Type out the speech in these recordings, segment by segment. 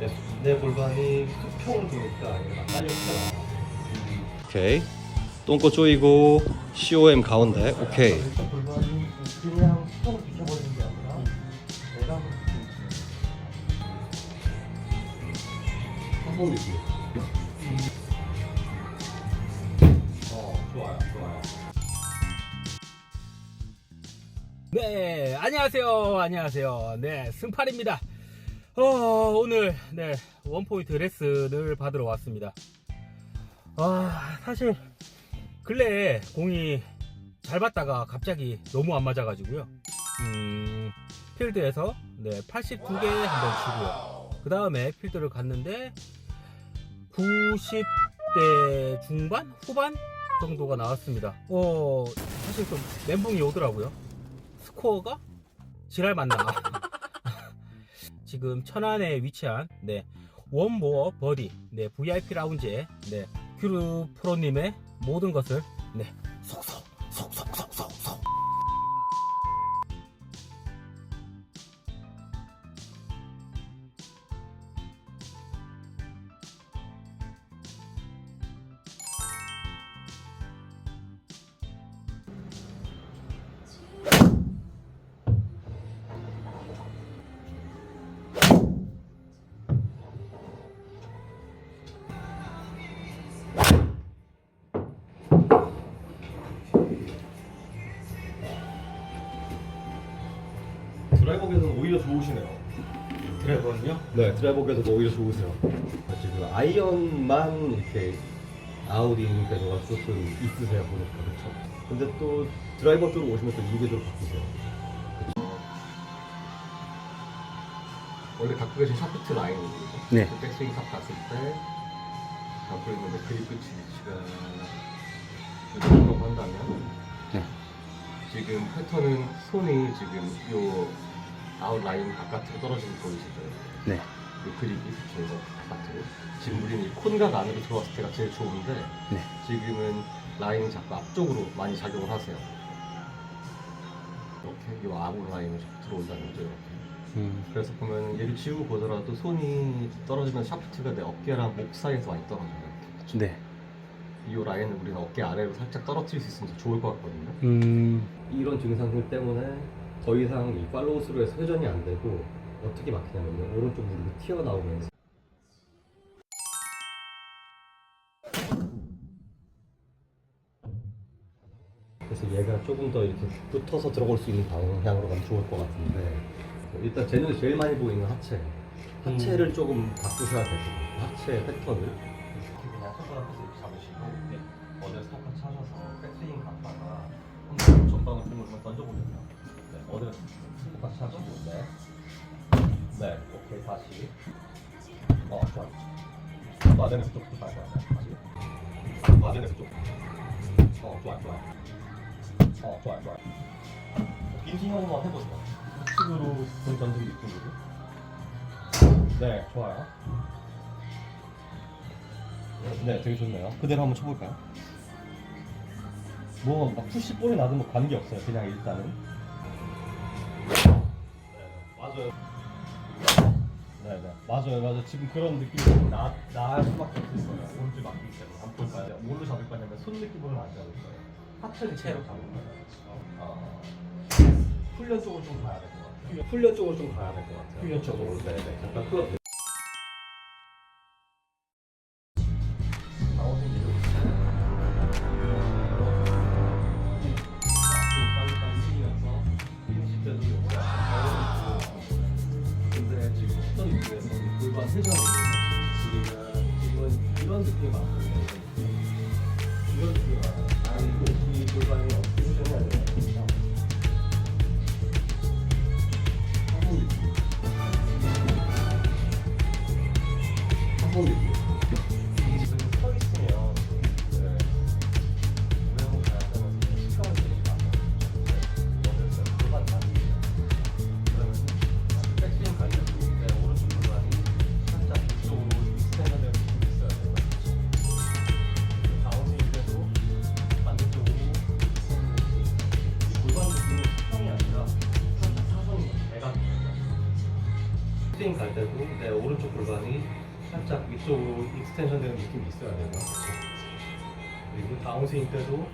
내, 내 골반이 수평을 얘가 딸려서 나와. 오케이. 똥꼬 조이고 COM 가운데. 오케이. 그러니까 골반이 그냥 수평을 비켜버리는 게 아니라 내가 한번 한번 이렇게. 어 좋아요 좋아요. 네, 안녕하세요. 안녕하세요. 네, 승팔입니다. 어, 오늘, 네, 원포인트 레슨을 받으러 왔습니다. 아, 사실, 근래에 공이 잘 받다가 갑자기 너무 안 맞아가지고요. 음, 필드에서, 네, 82개 한번 치고요. 그 다음에 필드를 갔는데, 90대 중반? 후반? 정도가 나왔습니다. 어, 사실 좀 멘붕이 오더라고요. 스코어가 지랄 맞나? 지금 천안에 위치한 네 원모어 버디 네 VIP 라운지에 네 큐르 프로님의 모든 것을 네 속속 드라이버계는 오히려 좋으시네요. 드래곤요? 네, 드라이버계도 오히려 좋으세요. 지금 아이언만 이렇게 아우딩 궤도가 조금 있으세요 보니까 그렇죠. 근데 또 드라이버 쪽으로 오시면 또 이궤도로 바꾸세요. 원래 갖고 계신 샤프트 라인이거든요. 네. 그 백스윙 탑 갔을 때 갖고 있는 데 그립 끝이 위치가 이렇게 한다면 네. 지금 패턴은 손이 지금 요 아웃라인 바깥으로 떨어지는 거 보이시죠? 네. 요 그립이 붙여서 바깥으로 지금 우리는 이 콘각 안으로 들어왔을 때가 제일 좋은데 네. 지금은 라인이 자꾸 앞쪽으로 많이 작용을 하세요. 이렇게 요 아웃 라인을 자꾸 들어온다는 거죠. 이렇게. 음, 그래서 보면 얘를 지우고 보더라도 손이 떨어지면 샤프트가 내 어깨랑 목 사이에서 많이 떨어져요. 이렇게. 네. 이 라인을 우리는 어깨 아래로 살짝 떨어뜨릴 수 있으면 더 좋을 것 같거든요. 음, 이런 증상들 때문에 더 이상 이 팔로우 스루에서 회전이 안 되고 어떻게 막히냐면요. 오른쪽 무릎이 튀어나오면서. 그래서 얘가 조금 더 이렇게 붙어서 들어갈 수 있는 방향으로 가면 좋을 것 같은데 일단 제 눈에 제일 많이 보이는 하체. 하체를 조금 바꾸셔야 되고 하체 패턴을. 그냥 손가락 끝을 이렇게 잡으시고 어디를 살짝 찾아서 백스윙 갔다가 한번 전방을 공을 좀 던져보겠다. 네, 어디를 손가락 찾아서 네. 네, 오케이 다시. 어, 좋아. 맞은 그쪽부터 갈 거야. 다시. 맞은 그쪽. 어, 좋아, 좋아. 어, 좋아, 좋아. 한번 해보세요. 우측으로 공 던진 느낌으로. 네, 좋아요. 네, 되게 좋네요. 그대로 한번 쳐볼까요? 뭐, 막 푸시 볼이 나도 뭐 관계 없어요. 그냥 일단은. 네, 맞아요. 네, 네. 맞아요, 맞아요. 지금 그런 느낌이 나, 나할 수밖에 거예요. 오른쪽 맡기기 때문에. 한번 볼까요? 뭘로 잡을 거냐면 손 느낌으로는 안 잡을 거예요. 하체를 채로 잡을 거예요. 어, 훈련 쪽으로 좀 가야 될 것 같아요. 훈련 쪽으로 좀 가야 될 것 같아요 훈련 쪽으로. 네, 네. 잠깐 풀어 골반 스윙 갈 때도 내 오른쪽 골반이 살짝 위쪽으로 익스텐션 되는 느낌이 있어야 돼요. 그리고 다운스윙 때도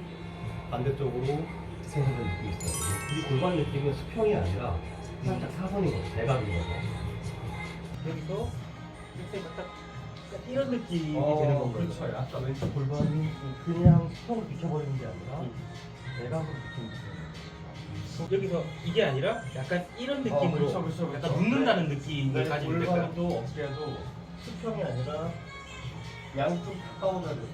반대쪽으로 익스텐션 되는 느낌이 있어야 돼요. 이 골반 느낌은 수평이 아니라 살짝 사선인 거죠. 대각인 거죠. 여기서 이렇게 딱 이런 느낌이 어, 되는 건가요? 그렇죠. 약간 왼쪽 골반이 그냥 수평을 비켜버리는 게 아니라 대각으로 느낌이 있어요. 여기서 이게 아니라 약간 이런 느낌으로 그렇죠, 그렇죠, 그렇죠. 약간 눕는다는 느낌을 네, 가지면 될까요? 골반도 어떻게 해도 수평이 아니라 양쪽 돼요.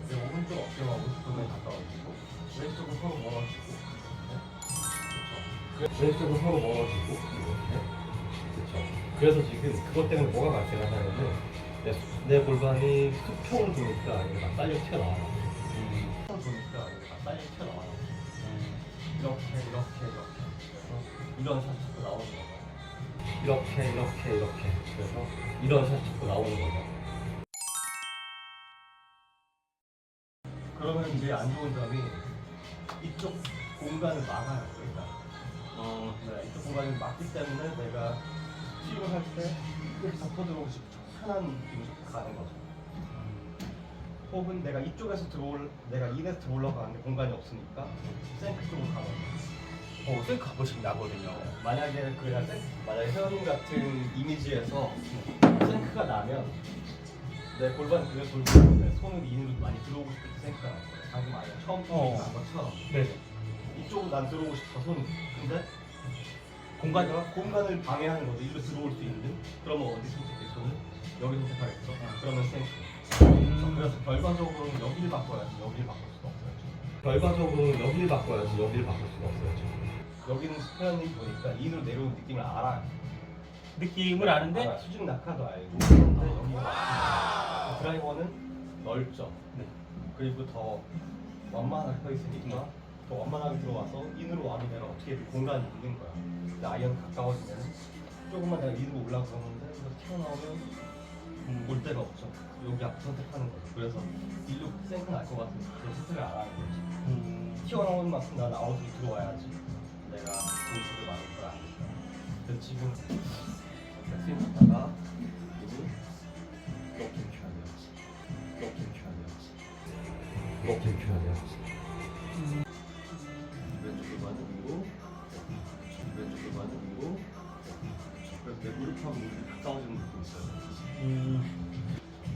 내 오른쪽 어깨와 오른쪽 골반이 가까워지고 왼쪽은 서로 멀어지고 네. 그렇죠. 왼쪽은 서로 멀어지고 그렇죠. 그래서 지금 그것 때문에 뭐가 발생하냐면은 내, 수- 내 골반이 수평을 보니까 얘가 막 딸려 튀어나와요. 수평을 보니까 얘가 막 딸려 튀어나와요. 이렇게 이렇게 이렇게 그래서 이런 샷이 자꾸 나오는 거죠. 이렇게 이렇게 이렇게 그래서 이런 샷이 자꾸 나오는 거죠. 그러면 이제 안 좋은 점이 이쪽 공간을 막아요. 그러니까 어, 네, 이쪽 공간을 막기 때문에 내가 스윙을 할때 이렇게 잡고 들어오고 싶 편한 느낌이 자꾸 가는 거죠. 혹은 내가 이쪽에서 들어올 내가 이에서 들어오려고 하는데 공간이 없으니까 생크 쪽으로 거죠. 어, 쌩 가보시면 나거든요. 만약에 그 만약에 회원님 같은 이미지에서 생크가 나면 내 골반 그에 돌고 내 손을 인으로 많이 들어오고 싶을 때 생크가 날 거예요. 방금 아니야 처음 어. 난 것처럼 네네. 이쪽으로 난 들어오고 싶어 손 근데 공간 공간을 방해하는 거죠. 이리로 들어올 수 있는 그러면 어디 선택해 손을 여기 선택하겠죠. 그러면 생크. 음. 그래서 결과적으로는 여기를 바꿔야지 여기를 바꿀 수가 없어요. 결과적으로는 여기를 바꿔야지 여기를 바꿀 수가 없어요. 여기는 회원님 보니까 인으로 내려오는 느낌을 알아요. 느낌을 아는데 알아, 수직 낙하도 알고 근데 여기가 드라이버는 넓죠 네. 그리고 더 완만하게 서 있으니까 더 완만하게 들어와서 인으로 와면 내가 어떻게든 공간이 있는 거야 근데 아이언 가까워지면 조금만 내가 인으로 올라가는데 이거 튀어나오면 음, 올 데가 없죠. 여기 앞 선택하는 거죠. 그래서 일로 생크 날것 그 선택을 안 하는 거지. 음, 튀어나오는 만큼 난 아웃으로 들어와야지 내가 공식을 많을 걸 아니까. 그래서 지금 백스윙 하다가 이렇게 켜야 돼야지. 이렇게 켜야 돼야지. 이렇게 켜야 돼야지. 왼쪽 골반은 위로 왼쪽 골반은 위로 그래서 내 무릎하고 무릎 이 가까워지는 느낌이 있어요. 음,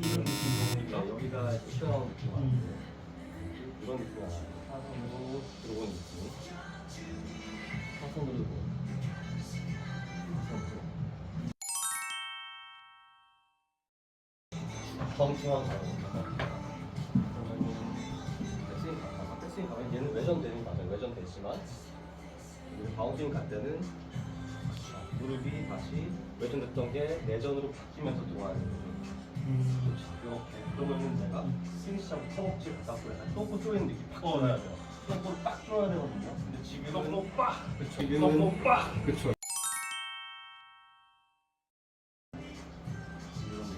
이런 느낌 보니까 여기가 튀어나오는 느낌 같은데 이런 느낌이 나요 사선으로 들어오는 느낌. 사선으로 들어오는 그러면은 백스윙 갔다가 백스윙 가면 얘는 외전 되는 거 맞아요. 외전 되지만. 우리 바운딩 갈 때는 자, 무릎이 다시 외전됐던 게 내전으로 바뀌면서 들어와야 되거든요. 음. 이렇게 그러면은 내가 스윙 시작부터 허벅지 갖다 약간 똥꼬 쪼이는 느낌 팍 줘야 돼요 똥꼬를 빡 줘야 되거든요. 근데 지금은 똥꼬 빡! 그쵸 지금은 빡! 그쵸.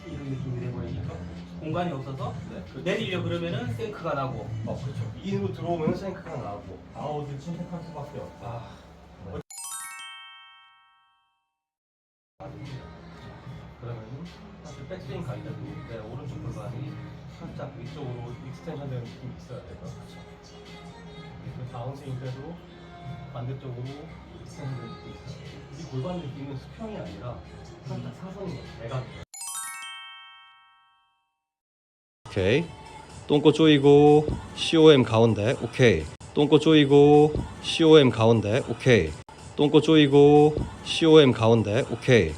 이런 느낌이 돼버리니까 공간이 없어서 네, 그, 내리려 그러면은 생크가 나고. 어, 그쵸. 인으로 들어오면 생크가 나고. 아웃을 선택할 수밖에 없다 쪽으로 익스텐션 되는 느낌이 있어야 돼요 그렇죠 그리고 다운스윙 때도 반대쪽으로 익스텐션 되는 느낌이 있어요 이 골반 느낌은 수평이 아니라 살짝 사선인 거죠 대각이에요 오케이. 똥꼬 조이고 COM 가운데. 오케이. 똥꼬 조이고 COM 가운데. 오케이. 똥꼬 조이고 COM 가운데. 오케이.